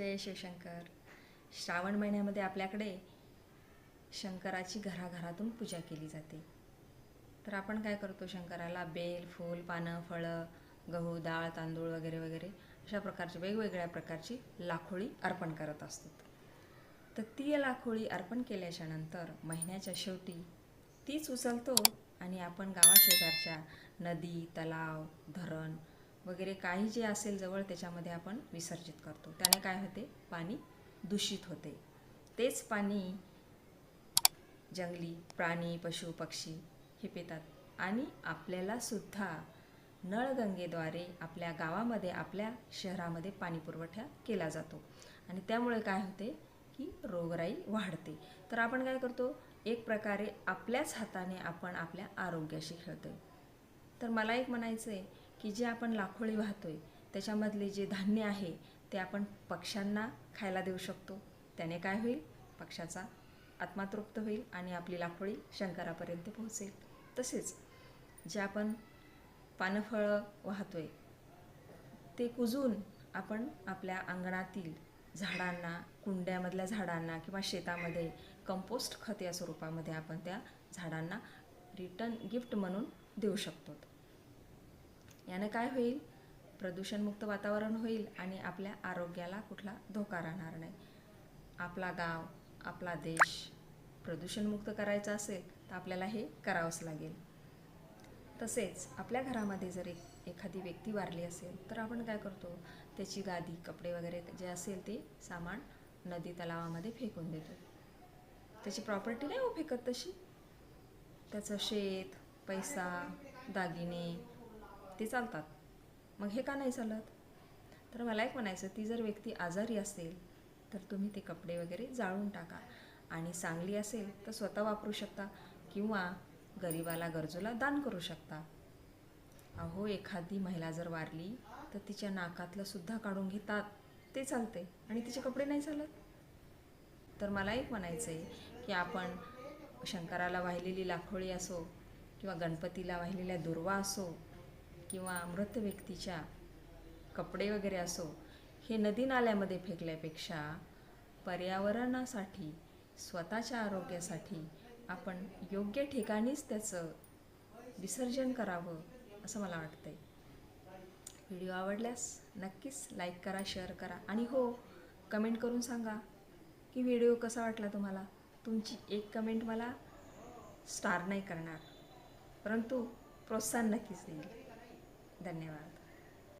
जय शिवशंकर श्रावण महिन्यामध्ये आपल्याकडे शंकराची घराघरातून पूजा केली जाते. तर आपण काय करतो शंकराला बेल फूल पानं फळं गहू डाळ तांदूळ वगैरे वगैरे अशा प्रकारची वेगवेगळ्या प्रकारची लाखोळी अर्पण करत असतो. तर ती लाखोळी अर्पण केल्याच्यानंतर महिन्याच्या शेवटी तीच उचलतो आणि आपण गावाशेजारच्या नदी तलाव धरण वगैरे काही जे असेल जवळ त्याच्यामध्ये आपण विसर्जित करतो. त्याने काय होते? पाणी दूषित होते. तेच पाणी जंगली प्राणी पशु पक्षी हे पितात. आणि आपल्याला सुद्धा नळगंगेद्वारे आपल्या गावामध्ये आपल्या शहरामध्ये पाणी पुरवठा केला जातो. आणि त्यामुळे काय होते? की रोगराई वाढते. तर आपण काय करतो? एक प्रकारे आपल्याच हाताने आपण आपल्या आरोग्याशी खेळतो तर मला एक म्हणायचं आहे की जे आपण लाखोळी वाहतोय त्याच्यामधले जे धान्य आहे ते आपण पक्ष्यांना खायला देऊ शकतो. त्याने काय होईल? पक्षाचा आत्मा तृप्त होईल आणि आपली लाखोळी शंकरापर्यंत पोहोचेल. तसेच जे आपण पानफळं वाहतोय ते कुजून आपण आपल्या अंगणातील झाडांना कुंड्यामधल्या झाडांना किंवा शेतामध्ये कंपोस्ट खत या स्वरूपामध्ये आपण त्या झाडांना रिटर्न गिफ्ट म्हणून देऊ शकतो. यानं काय होईल? प्रदूषणमुक्त वातावरण होईल आणि आपल्या आरोग्याला कुठला धोका राहणार नाही. आपला गाव आपला देश प्रदूषणमुक्त करायचा असेल तर आपल्याला हे करावंच लागेल. तसेच आपल्या घरामध्ये जर एक एखादी व्यक्ती वारली असेल तर आपण काय करतो? त्याची गादी कपडे वगैरे जे असेल ते सामान नदी तलावामध्ये फेकून देतो. त्याची प्रॉपर्टी नाही हो फेकत तशी. त्याचं शेत पैसा दागिने ते चालतात. मग हे का नाही चालत? तर मला एक म्हणायचं ती जर व्यक्ती आजारी असेल तर तुम्ही ते कपडे वगैरे जाळून टाका. आणि चांगली असेल तर स्वतः वापरू शकता किंवा गरिबाला गरजूला दान करू शकता. अहो एखादी महिला जर वारली तर तिच्या नाकातलं सुद्धा काढून घेतात. ते चालते आणि तिचे कपडे नाही चालत? तर मला एक म्हणायचं आहे की आपण शंकराला वाहिलेली लाखोळी असो किंवा गणपतीला वाहिलेल्या दुर्वा असो किंवा मृत व्यक्तीच्या कपडे वगैरे असो हे नदी नाल्यामध्ये फेकल्यापेक्षा पर्यावरणासाठी स्वतःच्या आरोग्यासाठी आपण योग्य ठिकाणीच त्याचं विसर्जन करावं असं मला वाटतंय. व्हिडिओ आवडल्यास नक्कीच लाईक करा शेअर करा आणि हो कमेंट करून सांगा की व्हिडिओ कसा वाटला तुम्हाला? तुमची एक कमेंट मला स्टार नाही करणार परंतु प्रोत्साहन नक्कीच देईल. धन्यवाद.